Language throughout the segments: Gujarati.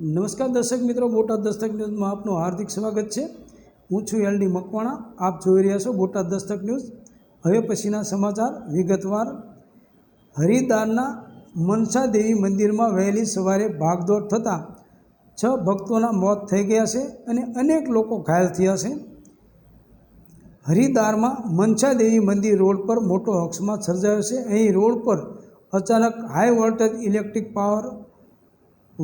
નમસ્કાર દર્શક મિત્રો, બોટાદ દસ્તક ન્યૂઝમાં આપનું હાર્દિક સ્વાગત છે. હું છું એલડી મકવાણા, આપ જોઈ રહ્યા છો બોટાદ દસ્તક ન્યૂઝ. હવે પછીના સમાચાર, વિગતવાર. હરિદ્વારના મનસા દેવી મંદિરમાં વહેલી સવારે ભાગદોડ થતાં છ ભક્તોના મોત થઈ ગયા છે અને અનેક લોકો ઘાયલ થયા છે. હરિદ્વારમાં મનસા દેવી મંદિર રોડ પર મોટો અકસ્માત સર્જાયો છે. અહીં રોડ પર અચાનક high voltage electric power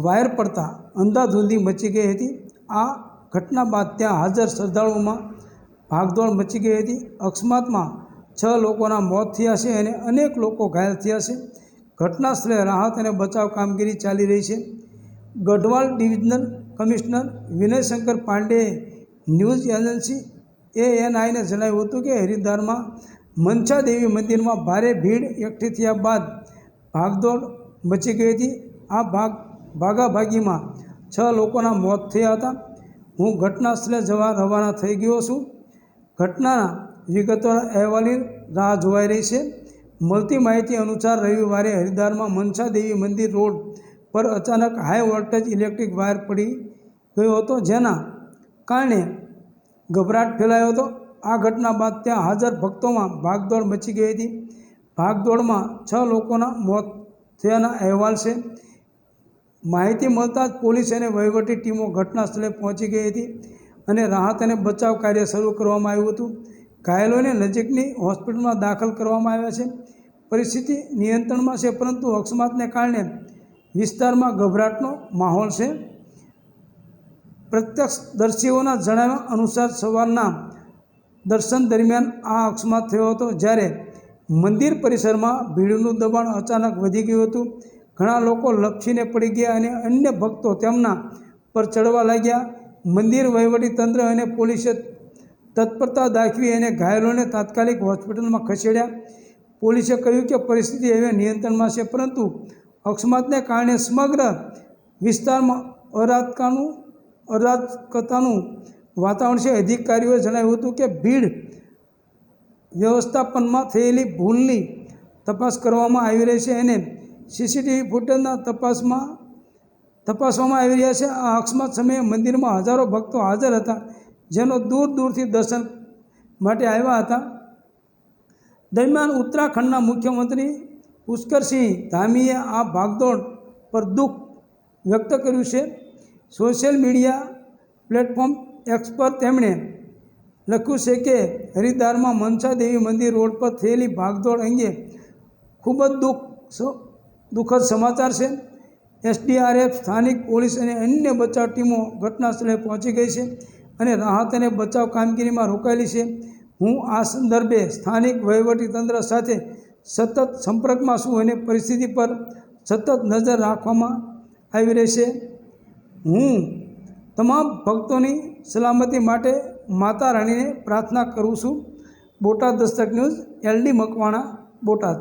wire પડતા અંધાધૂંધી મચી ગઈ હતી. આ ઘટના બાદ ત્યાં હાજર શ્રદ્ધાળુઓમાં ભાગદોડ મચી ગઈ હતી. અકસ્માતમાં છ લોકોના મોત થયા છે અને અનેક લોકો ઘાયલ થયા છે. ઘટના સ્થળે રાહત અને બચાવ કામગીરી ચાલી રહી છે. ગઢવાલ ડિવિઝનલ કમિશનર વિનયશંકર પાંડેએ ન્યૂઝ એજન્સી એએનઆઈને જણાવ્યું હતું કે હરિદ્વારમાં મનસા દેવી મંદિરમાં ભારે ભીડ એકઠી થયા બાદ ભાગદોડ મચી ગઈ હતી. આ ભાગ ભાગાભાગીમાં છ લોકોના મોત થયા હતા. હું ઘટના સ્થળે જવા રવાના થઈ ગયો છું. ઘટનાના વિગતોના અહેવાલની રાહ જોવાઈ રહી છે. મળતી માહિતી અનુસાર રવિવારે હરિદ્વારમાં મનસા દેવી મંદિર રોડ પર અચાનક હાઈ વોલ્ટેજ ઇલેક્ટ્રિક વાયર પડી ગયો હતો, જેના કારણે ગભરાટ ફેલાયો હતો. આ ઘટના બાદ ત્યાં હાજર ભક્તોમાં ભાગદોડ મચી ગઈ હતી. ભાગદોડમાં છ લોકોના મોત થયાના અહેવાલ છે. માહિતી મળતા જ પોલીસ અને વહીવટી ટીમો ઘટના સ્થળે પહોંચી ગઈ હતી અને રાહત અને બચાવ કાર્ય શરૂ કરવામાં આવ્યું હતું. ઘાયલોને નજીકની હોસ્પિટલમાં દાખલ કરવામાં આવ્યા છે. પરિસ્થિતિ નિયંત્રણમાં છે, પરંતુ અકસ્માતને કારણે વિસ્તારમાં ગભરાટનો માહોલ છે. પ્રત્યક્ષદર્શીઓના જણાવ્યા અનુસાર સવારના દર્શન દરમિયાન આ અકસ્માત થયો હતો, જ્યારે મંદિર પરિસરમાં ભીડનું દબાણ અચાનક વધી ગયું હતું. ઘણા લોકો લપસીને પડી ગયા અને અન્ય ભક્તો તેમના પર ચડવા લાગ્યા. મંદિર વહીવટીતંત્ર અને પોલીસે તત્પરતા દાખવી અને ઘાયલોને તાત્કાલિક હોસ્પિટલમાં ખસેડ્યા. પોલીસે કહ્યું કે પરિસ્થિતિ હવે નિયંત્રણમાં છે, પરંતુ અકસ્માતને કારણે સમગ્ર વિસ્તારમાં અરાજકાનું, અરાજકતાનું વાતાવરણ છે. અધિકારીઓએ જણાવ્યું હતું કે ભીડ વ્યવસ્થાપનમાં થયેલી ભૂલની તપાસ કરવામાં આવી રહી છે અને સીસીટીવી ફૂટેજના તપાસમાં, તપાસવામાં આવી રહ્યા છે. આ અકસ્માત સમયે મંદિરમાં હજારો ભક્તો હાજર હતા, જેનો દૂર દૂરથી દર્શન માટે આવ્યા હતા. દરમિયાન ઉત્તરાખંડના મુખ્યમંત્રી પુષ્કરસિંહ ધામીએ આ ભાગદોડ પર દુઃખ વ્યક્ત કર્યું છે. સોશિયલ મીડિયા પ્લેટફોર્મ એક્સ પર તેમણે લખ્યું છે કે, હરિદ્વારમાં મનસા દેવી મંદિર રોડ પર થયેલી ભાગદોડ અંગે ખૂબ જ દુઃખ દુઃખદ સમાચાર છે. એસડીઆરએફ, સ્થાનિક પોલીસ અને અન્ય બચાવ ટીમો ઘટના સ્થળે પહોંચી ગઈ છે અને રાહત અને બચાવ કામગીરીમાં રોકાયેલી છે. હું આ સંદર્ભે સ્થાનિક વહીવટીતંત્ર સાથે સતત સંપર્કમાં છું અને પરિસ્થિતિ પર સતત નજર રાખવામાં આવી રહેશે હું તમામ ભક્તોની સલામતી માટે માતા રાણીને પ્રાર્થના કરું છું. Botad Dastak news, LD Makwana, Botad.